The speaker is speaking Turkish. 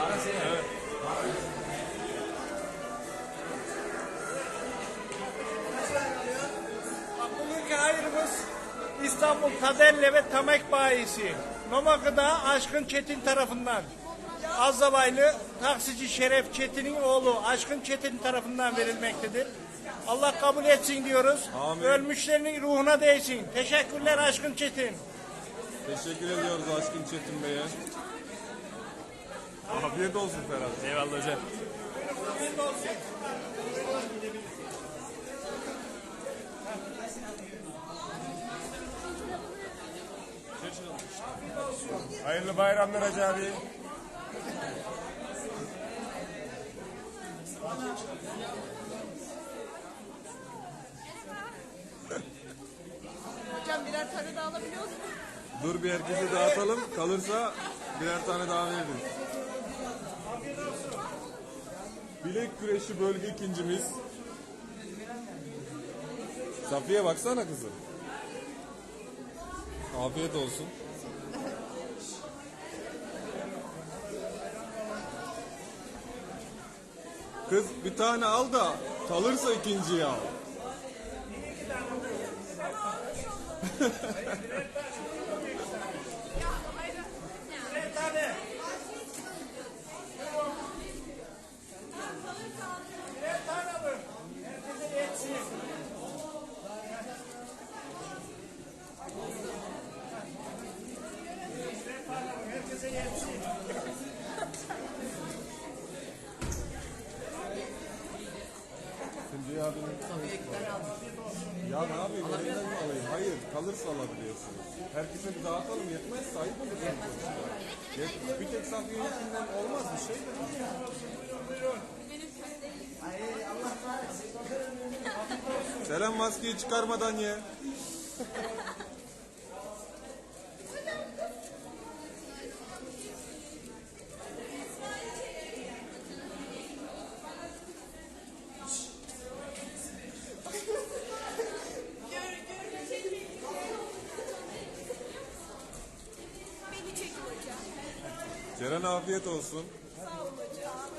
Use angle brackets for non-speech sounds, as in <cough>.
Evet. Bugünkü İstanbul Taderle ve Tamek Bayisi. Nomakı'da Aşkın Çetin tarafından. Azabaylı taksici Şeref Çetin'in oğlu Aşkın Çetin tarafından verilmektedir. Allah kabul etsin diyoruz. Amin. Ölmüşlerinin ruhuna değsin. Teşekkürler Aşkın Çetin. Teşekkür ediyoruz Aşkın Çetin Bey'e. Afiyet olsun Ferhat. Eyvallah hocam. Hayırlı bayramlar Hacı abi. Hocam birer tane daha alabiliyor musunuz? Dur bir herkese dağıtalım. Kalırsa birer tane daha veririz. Bilek güreşi bölge ikincimiz. Safiye baksana kızım. Afiyet olsun. Kız bir tane al da kalırsa ikinciyi al. <laughs> <laughs> Bir tane. Birer tane alın. Herkese yetsin. Birer tane alın. Herkese yetsin. Şimdi abinin Ya ne yapayım elinden mi alayım? Hayır kalırsa alabiliyorsunuz. Herkese bir dağıtalım yetmez sahip olursunuz sonuçta. Yet- Bir tek Safiye'ninkinden olmaz bir şey de. Selam maskeyi çıkarmadan ye. Ceren afiyet olsun. Sağ olun hocam.